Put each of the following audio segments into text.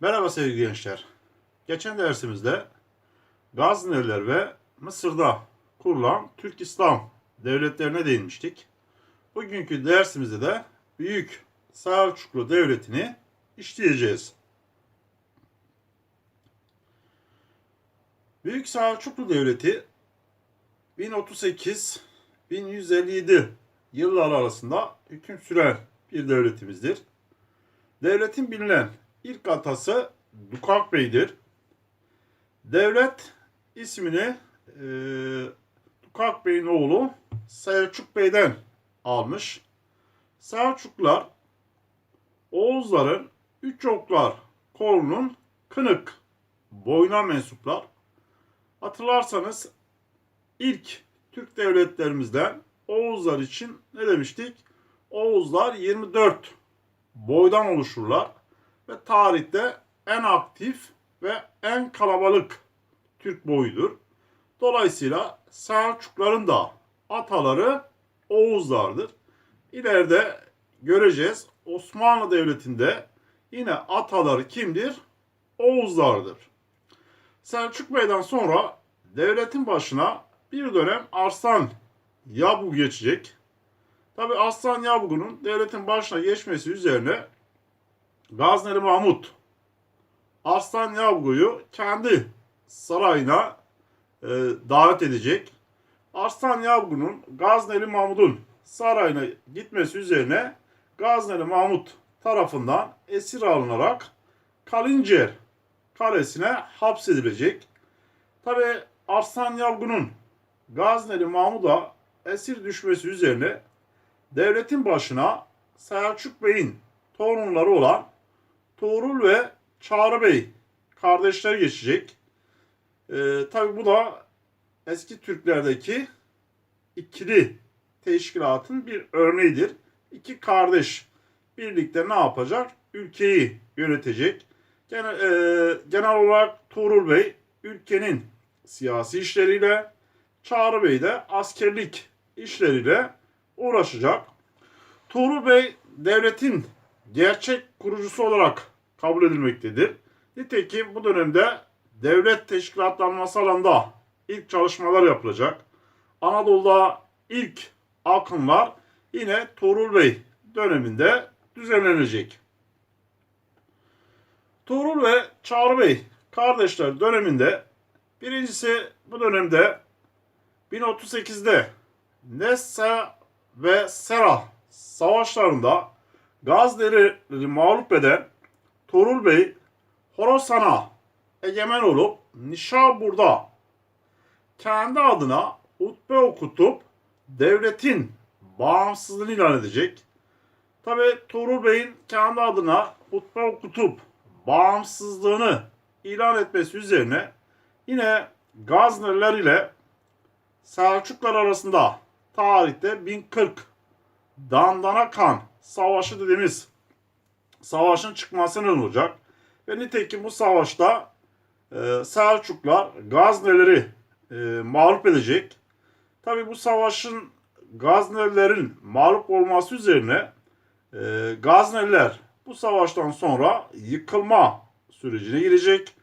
Merhaba sevgili gençler. Geçen dersimizde Gazneliler ve Mısır'da kurulan Türk İslam devletlerine değinmiştik. Bugünkü dersimizde de Büyük Selçuklu Devleti'ni işleyeceğiz. Büyük Selçuklu Devleti 1038-1157 yıllar arasında hüküm süren bir devletimizdir. Devletin bilinen ilk atası Dukak Bey'dir. Devlet ismini e, Dukak Bey'in oğlu Selçuk Bey'den almış. Selçuklar Oğuzların üç oklar kolunun kınık boyuna mensuplar. Hatırlarsanız ilk Türk devletlerimizden Oğuzlar için ne demiştik? Oğuzlar 24 boydan oluşurlar ve tarihte en aktif ve en kalabalık Türk boyudur. Dolayısıyla Selçukların da ataları Oğuzlardır. İleride göreceğiz Osmanlı Devleti'nde yine ataları kimdir? Oğuzlardır. Selçuk Bey'den sonra devletin başına bir dönem Arslan Yabu geçecek. Tabi Arslan Yabu'nun devletin başına geçmesi üzerine Gazneli Mahmut Arslan Yabu'yu kendi sarayına e, davet edecek. Arslan Yabu'nun Gazneli Mahmud'un sarayına gitmesi üzerine Gazneli Mahmut tarafından esir alınarak Kalincer kalesine hapsedilecek. Tabi Arslan Yavgun'un Gazneli Mahmud'a esir düşmesi üzerine devletin başına Selçuk Bey'in torunları olan Tuğrul ve Çağrı Bey kardeşler geçecek. Ee, Tabi bu da eski Türklerdeki ikili teşkilatın bir örneğidir. İki kardeş birlikte ne yapacak? Ülkeyi yönetecek. Genel, e, genel olarak Tuğrul Bey ülkenin siyasi işleriyle, Çağrı Bey de askerlik işleriyle uğraşacak. Tuğrul Bey devletin gerçek kurucusu olarak kabul edilmektedir. Nitekim bu dönemde devlet teşkilatlanması alanında ilk çalışmalar yapılacak. Anadolu'da ilk akımlar yine Tuğrul Bey döneminde düzenlenecek. Tuğrul ve Çağrı Bey kardeşler döneminde birincisi bu dönemde 1038'de Nessa ve Serah savaşlarında Gaznelileri mağlup eden Tuğrul Bey Horasan'a egemen olup Nişabur'da kendi adına hutbe okutup devletin bağımsızlığını ilan edecek. Tabi Tuğrul Bey'in kendi adına hutbe okutup bağımsızlığını ilan etmesi üzerine yine Gazneliler ile Selçuklar arasında tarihte 1040 Dandana Kan Savaşı dediğimiz savaşın çıkmasını olacak. Ve nitekim bu savaşta e, Selçuklar Gaznelileri e, mağlup edecek. Tabi bu savaşın Gaznelilerin mağlup olması üzerine e, Gazneliler bu savaştan sonra yıkılma sürecine girecek.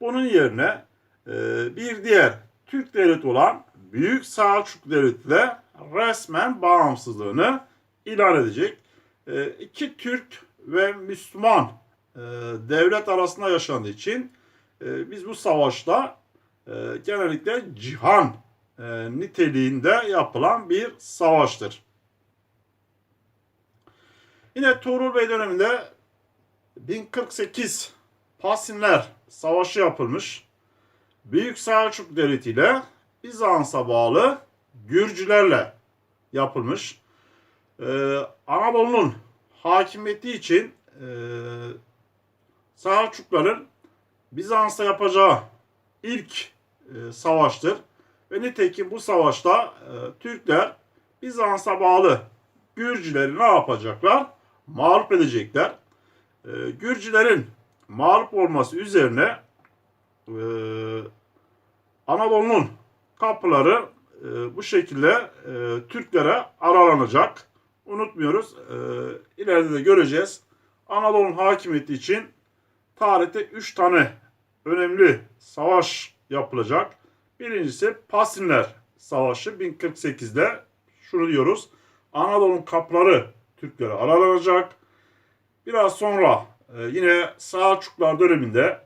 Bunun yerine e, bir diğer Türk devleti olan Büyük Selçuk Devleti de resmen bağımsızlığını ilan edecek. E, iki Türk ve Müslüman e, devlet arasında yaşandığı için e, biz bu savaşta e, genellikle cihan niteliğinde yapılan bir savaştır. Yine Tuğrul Bey döneminde 1048 Pasinler Savaşı yapılmış. Büyük Selçuk Devleti ile Bizans'a bağlı Gürcülerle yapılmış. Ee, Anadolu'nun hakimiyeti için e, Selçukların Bizans'a yapacağı ilk e, savaştır. Ve nitekim bu savaşta e, Türkler Bizans'a bağlı Gürcüleri ne yapacaklar? Mağlup edecekler. E, Gürcülerin mağlup olması üzerine e, Anadolu'nun kapıları e, bu şekilde e, Türklere aralanacak. Unutmuyoruz. E, ileride de göreceğiz. Anadolu'nun hakimiyeti için tarihte 3 tane önemli savaş yapılacak. Birincisi Pasinler Savaşı 1048'de şunu diyoruz. Anadolu'nun kapları Türklere aralanacak. Biraz sonra e, yine Selçuklar döneminde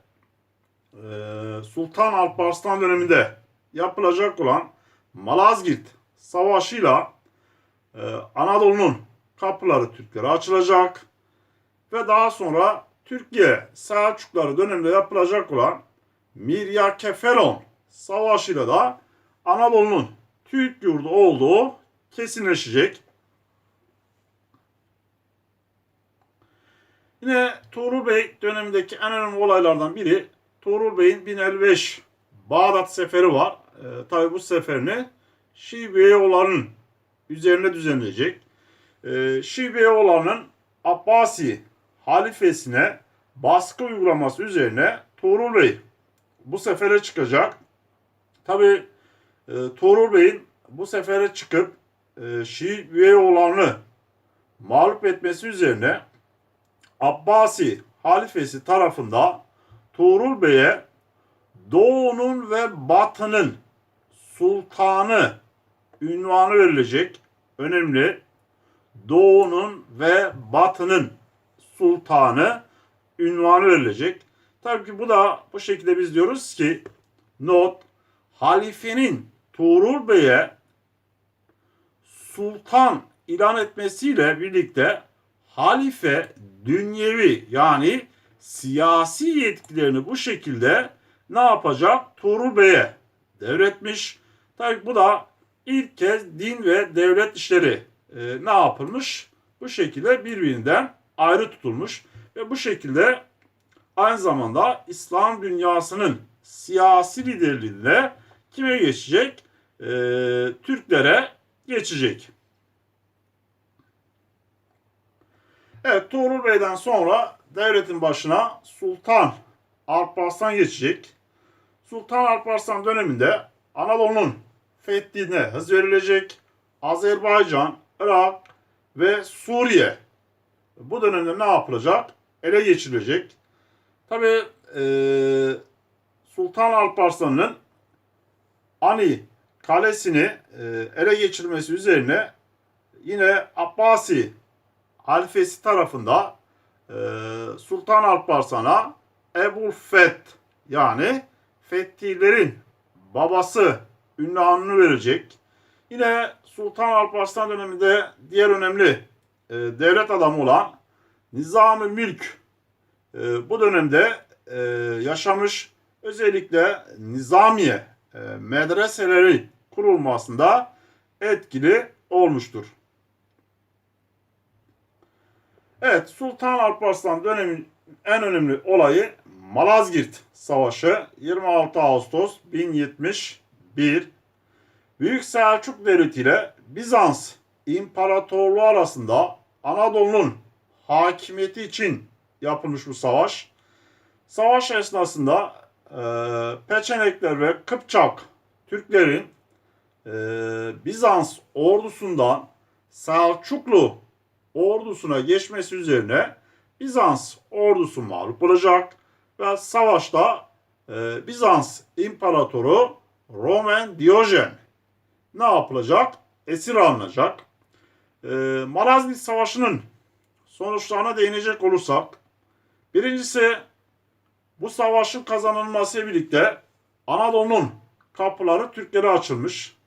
e, Sultan Alparslan döneminde yapılacak olan Malazgirt Savaşı'yla e, Anadolu'nun kapıları Türklere açılacak ve daha sonra Türkiye Selçukları döneminde yapılacak olan Miryakefelon Savaşı'yla da Anadolu'nun Türk yurdu olduğu kesinleşecek. Yine Tuğrul Bey dönemindeki en önemli olaylardan biri Tuğrul Bey'in 1055 Bağdat seferi var. E, tabi bu seferini Şiibeyoğullarının üzerine düzenleyecek. E, Şiibeyoğullarının Abbasi halifesine baskı uygulaması üzerine Tuğrul Bey bu sefere çıkacak. Tabi e, Tuğrul Bey'in bu sefere çıkıp e, Üyeyoğullarını mağlup etmesi üzerine Abbasi halifesi tarafında Tuğrul Bey'e Doğu'nun ve Batı'nın sultanı ünvanı verilecek. Önemli. Doğu'nun ve Batı'nın sultanı ünvanı verilecek. Tabii ki bu da bu şekilde biz diyoruz ki not halifenin Tuğrul Bey'e sultan ilan etmesiyle birlikte halife dünyevi yani siyasi yetkilerini bu şekilde ne yapacak? Tuğrul Bey'e devretmiş. Tabii bu da ilk kez din ve devlet işleri e, ne yapılmış? Bu şekilde birbirinden ayrı tutulmuş ve bu şekilde aynı zamanda İslam dünyasının siyasi liderliğinde kime geçecek? E, Türklere geçecek. Evet Tuğrul Bey'den sonra devletin başına Sultan Alparslan geçecek. Sultan Alparslan döneminde Anadolu'nun fethine hız verilecek. Azerbaycan, Irak ve Suriye bu dönemde ne yapılacak? Ele geçirilecek. Tabi e, Sultan Alparslan'ın Ani kalesini e, ele geçirmesi üzerine yine Abbasi halifesi tarafında e, Sultan Alparslan'a Ebul Feth yani Fethilerin babası ünvanını verecek. Yine Sultan Alparslan döneminde diğer önemli e, devlet adamı olan Nizam-ı Mülk e, bu dönemde e, yaşamış özellikle Nizamiye e, medreseleri kurulmasında etkili olmuştur. Evet Sultan Alparslan dönemin en önemli olayı Malazgirt Savaşı 26 Ağustos 1071 Büyük Selçuk Devleti ile Bizans İmparatorluğu arasında Anadolu'nun hakimiyeti için yapılmış bu savaş. Savaş esnasında e, Peçenekler ve Kıpçak Türklerin e, Bizans ordusundan Selçuklu ordusuna geçmesi üzerine Bizans ordusu mağlup olacak ve savaşta e, Bizans İmparatoru Roman Diyojen ne yapılacak? Esir alınacak. E, Malazgirt Savaşı'nın sonuçlarına değinecek olursak birincisi bu savaşın kazanılması birlikte Anadolu'nun kapıları Türklere açılmış.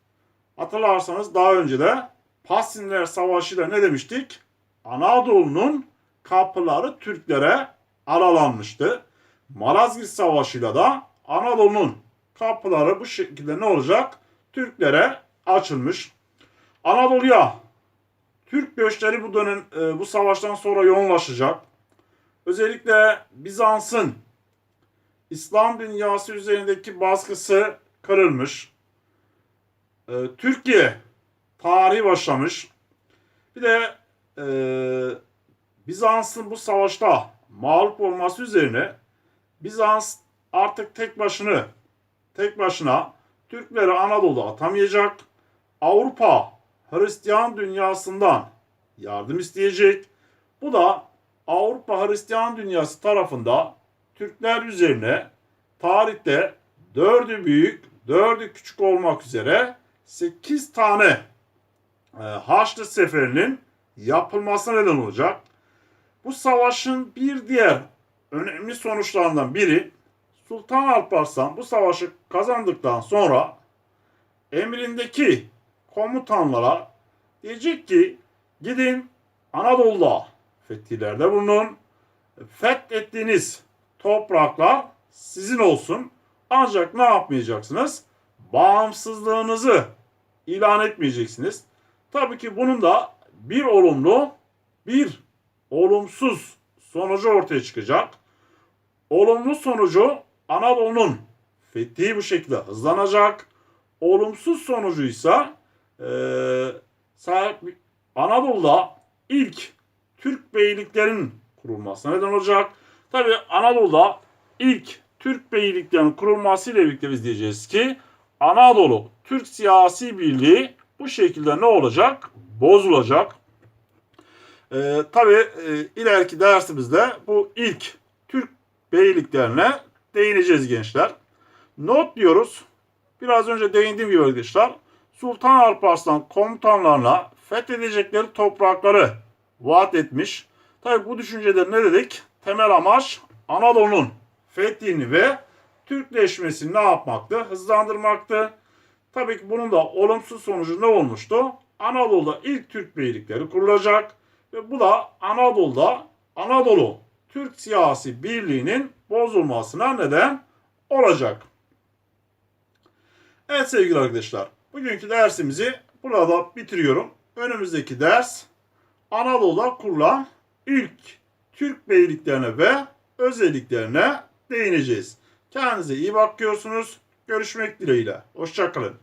Hatırlarsanız daha önce de Pasinler Savaşı'yla ne demiştik? Anadolu'nun kapıları Türklere aralanmıştı. Malazgirt Savaşı'yla da Anadolu'nun kapıları bu şekilde ne olacak? Türklere açılmış. Anadolu'ya Türk göçleri bu dönem e, bu savaştan sonra yoğunlaşacak. Özellikle Bizans'ın İslam dünyası üzerindeki baskısı kırılmış. E, Türkiye tarihi başlamış. Bir de e, Bizans'ın bu savaşta mağlup olması üzerine Bizans artık tek başını tek başına Türkleri Anadolu'da atamayacak. Avrupa Hristiyan dünyasından yardım isteyecek. Bu da Avrupa Hristiyan dünyası tarafında Türkler üzerine tarihte dördü büyük, dördü küçük olmak üzere 8 tane e, Haçlı Seferi'nin yapılmasına neden olacak. Bu savaşın bir diğer önemli sonuçlarından biri Sultan Alparslan bu savaşı kazandıktan sonra emrindeki komutanlara diyecek ki gidin Anadolu'da fethihlerde bulunun. Fethettiğiniz topraklar sizin olsun. Ancak ne yapmayacaksınız? Bağımsızlığınızı ilan etmeyeceksiniz. Tabii ki bunun da bir olumlu, bir olumsuz sonucu ortaya çıkacak. Olumlu sonucu Anadolu'nun fethi bu şekilde hızlanacak. Olumsuz sonucu ise eee, sahip Anadolu'da ilk Türk beyliklerin kurulmasına neden olacak. Tabi Anadolu'da ilk Türk beyliklerinin kurulmasıyla birlikte biz diyeceğiz ki Anadolu Türk siyasi birliği bu şekilde ne olacak? Bozulacak. Ee, Tabi ileriki dersimizde bu ilk Türk beyliklerine değineceğiz gençler. Not diyoruz. Biraz önce değindiğim gibi arkadaşlar. Sultan Alparslan komutanlarına fethedecekleri toprakları vaat etmiş. Tabi bu düşünceler ne dedik? Temel amaç Anadolu'nun fethini ve Türkleşmesini ne yapmaktı? Hızlandırmaktı. Tabii ki bunun da olumsuz sonucu ne olmuştu? Anadolu'da ilk Türk beylikleri kurulacak ve bu da Anadolu'da Anadolu Türk siyasi birliğinin bozulmasına neden olacak. Evet sevgili arkadaşlar, bugünkü dersimizi burada bitiriyorum. Önümüzdeki ders Anadolu'da kurulan ilk Türk beyliklerine ve özelliklerine değineceğiz. Kendinize iyi bakıyorsunuz. Görüşmek dileğiyle. Hoşçakalın.